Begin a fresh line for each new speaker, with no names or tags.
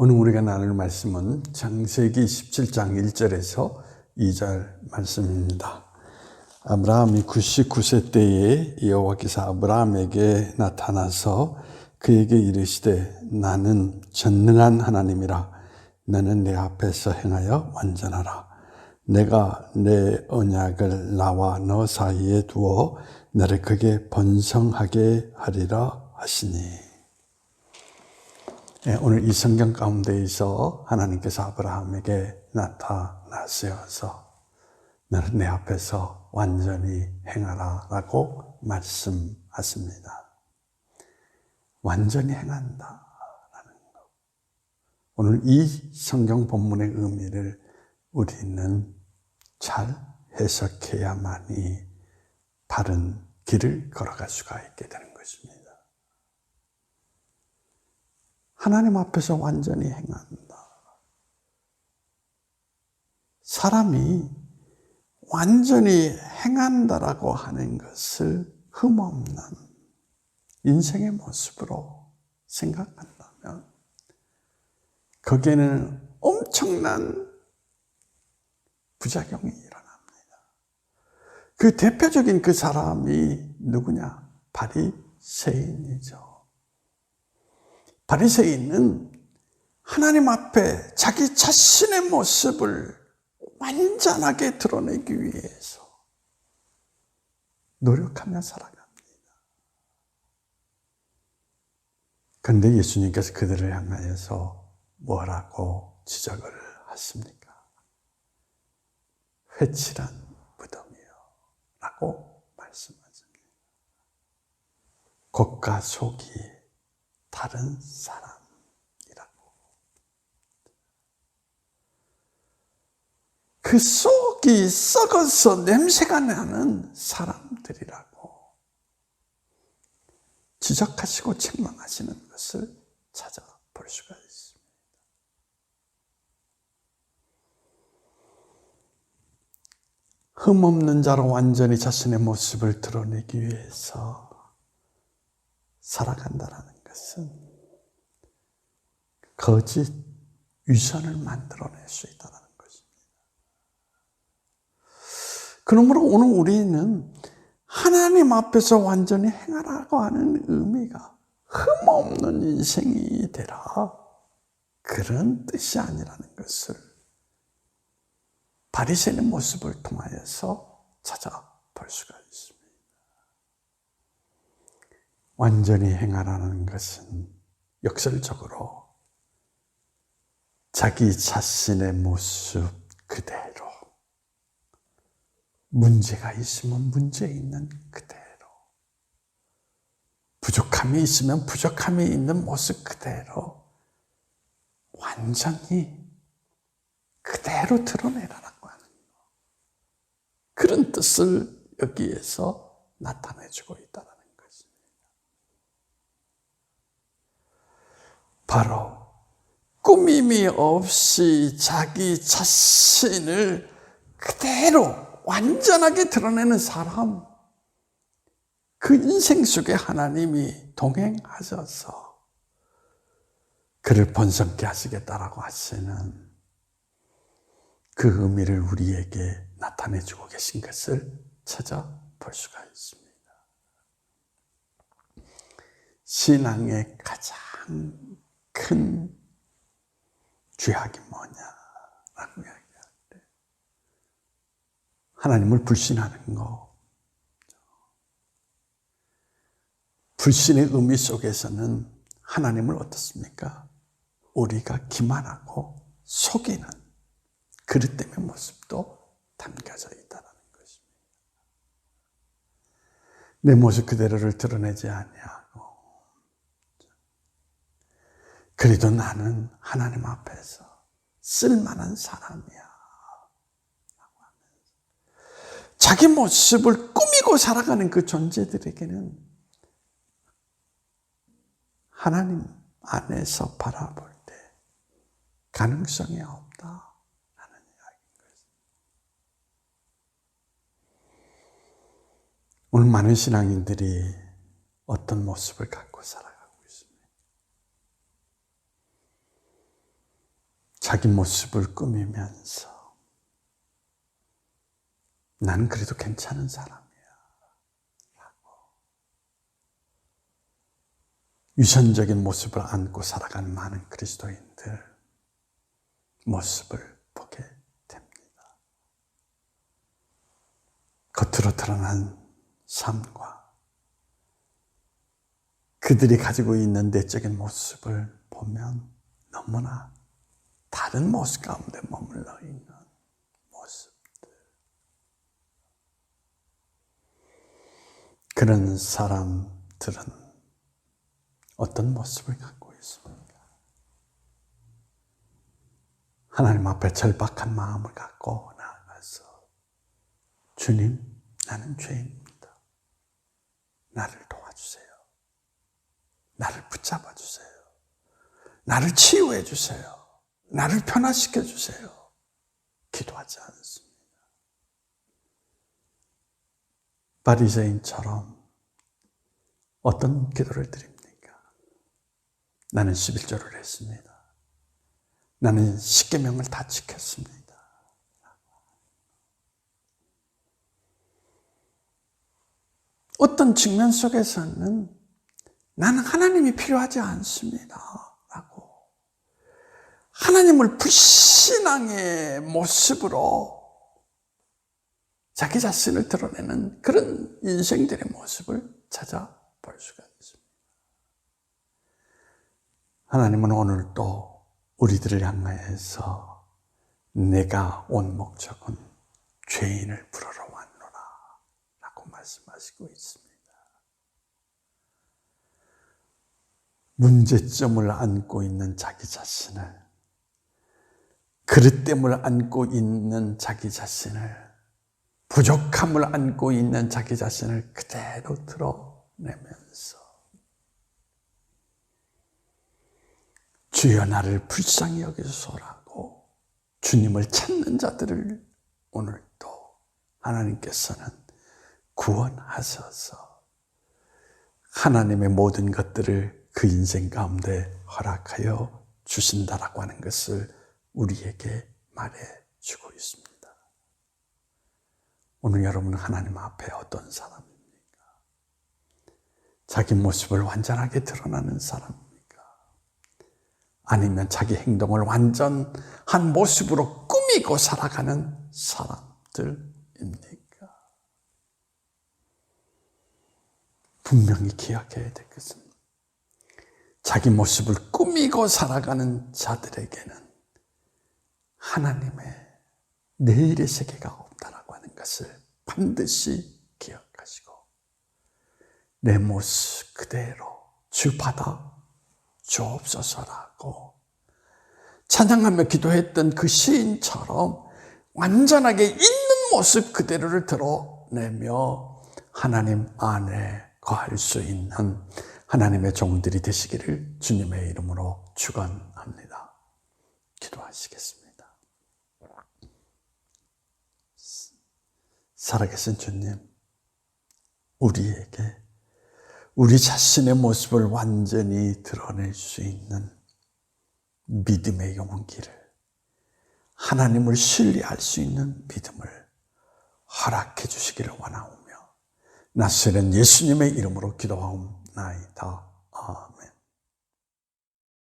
오늘 우리가 나눌 말씀은 창세기 17장 1절에서 2절 말씀입니다. 아브라함이 99세 때에 여호와께서 아브라함에게 나타나서 그에게 이르시되 나는 전능한 하나님이라 너는 내 앞에서 행하여 완전하라. 내가 내 언약을 나와 너 사이에 두어 너를 크게 번성하게 하리라 하시니 예, 오늘 이 성경 가운데에서 하나님께서 아브라함에게 나타나셔서 너는 내 앞에서 완전히 행하라 라고 말씀하십니다. 완전히 행한다. 라는 것. 오늘 이 성경 본문의 의미를 우리는 잘 해석해야만이 바른 길을 걸어갈 수가 있게 되는 것입니다. 하나님 앞에서 완전히 행한다. 사람이 완전히 행한다라고 하는 것을 흠없는 인생의 모습으로 생각한다면 거기에는 엄청난 부작용이 일어납니다. 그 대표적인 그 사람이 누구냐? 바리새인이죠. 바리새인은 하나님 앞에 자기 자신의 모습을 완전하게 드러내기 위해서 노력하며 살아갑니다. 그런데 예수님께서 그들을 향하여서 뭐라고 지적을 하십니까? 회칠한 무덤이요. 라고 말씀하십니다. 겉과 속이 다른 사람이라고. 그 속이 썩어서 냄새가 나는 사람들이라고 지적하시고 책망하시는 것을 찾아볼 수가 있습니다. 흠없는 자로 완전히 자신의 모습을 드러내기 위해서 살아간다라는 것은 거짓 위선을 만들어낼 수 있다는 것입니다. 그러므로 오늘 우리는 하나님 앞에서 완전히 행하라고 하는 의미가 흠없는 인생이 되라. 그런 뜻이 아니라는 것을 바리새인의 모습을 통하여서 찾아볼 수가 있습니다. 완전히 행하라는 것은 역설적으로 자기 자신의 모습 그대로 문제가 있으면 문제 있는 그대로 부족함이 있으면 부족함이 있는 모습 그대로 완전히 그대로 드러내라라고 하는 거. 그런 뜻을 여기에서 나타내주고 있다. 바로 꾸밈이 없이 자기 자신을 그대로 완전하게 드러내는 사람, 그 인생 속에 하나님이 동행하셔서 그를 번성케 하시겠다라고 하시는 그 의미를 우리에게 나타내 주고 계신 것을 찾아볼 수가 있습니다. 신앙의 가장 큰 죄악이 뭐냐라고 이야기할 때 하나님을 불신하는 거. 불신의 의미 속에서는 하나님을 어떻습니까? 우리가 기만하고 속이는 그릇됨의 모습도 담겨져 있다는 것입니다. 내 모습 그대로를 드러내지 않냐. 그래도 나는 하나님 앞에서 쓸만한 사람이야. 자기 모습을 꾸미고 살아가는 그 존재들에게는 하나님 안에서 바라볼 때 가능성이 없다. 것입니다. 오늘 많은 신앙인들이 어떤 모습을 갖고 살아요? 자기 모습을 꾸미면서 난 그래도 괜찮은 사람이야. 라고. 유선적인 모습을 안고 살아가는 많은 그리스도인들 모습을 보게 됩니다. 겉으로 드러난 삶과 그들이 가지고 있는 내적인 모습을 보면 너무나 다른 모습 가운데 머물러 있는 모습들. 그런 사람들은 어떤 모습을 갖고 있습니까? 하나님 앞에 절박한 마음을 갖고 나아가서 주님, 나는 죄인입니다. 나를 도와주세요. 나를 붙잡아 주세요. 나를 치유해 주세요. 나를 변화시켜 주세요. 기도하지 않습니다. 바리새인처럼 어떤 기도를 드립니까? 나는 11조를 했습니다. 나는 십계명을 다 지켰습니다. 어떤 측면 속에서는 나는 하나님이 필요하지 않습니다. 하나님을 불신앙의 모습으로 자기 자신을 드러내는 그런 인생들의 모습을 찾아볼 수가 있습니다. 하나님은 오늘 또 우리들을 향하여서 내가 온 목적은 죄인을 부르러 왔노라 라고 말씀하시고 있습니다. 문제점을 안고 있는 자기 자신을 그릇됨을 안고 있는 자기 자신을 부족함을 안고 있는 자기 자신을 그대로 드러내면서 주여 나를 불쌍히 여기소서라고 주님을 찾는 자들을 오늘 또 하나님께서는 구원하셔서. 하나님의 모든 것들을 그 인생 가운데 허락하여 주신다라고 하는 것을 우리에게 말해 주고 있습니다. 오늘 여러분은 하나님 앞에 어떤 사람입니까? 자기 모습을 완전하게 드러나는 사람입니까? 아니면 자기 행동을 완전한 모습으로 꾸미고 살아가는 사람들입니까? 분명히 기억해야 될 것은 자기 모습을 꾸미고 살아가는 자들에게는 하나님의 내일의 세계가 없다라고 하는 것을 반드시 기억하시고 내 모습 그대로 주 받아 주옵소서라고 찬양하며 기도했던 그 시인처럼 완전하게 있는 모습 그대로를 드러내며 하나님 안에 거할 수 있는 하나님의 종들이 되시기를 주님의 이름으로 축원합니다. 기도하시겠습니다. 살아계신 주님, 우리에게 우리 자신의 모습을 완전히 드러낼 수 있는 믿음의 용기를, 하나님을 신뢰할 수 있는 믿음을 허락해 주시기를 원하오며, 나스는 예수님의 이름으로 기도하옵나이다. 아멘.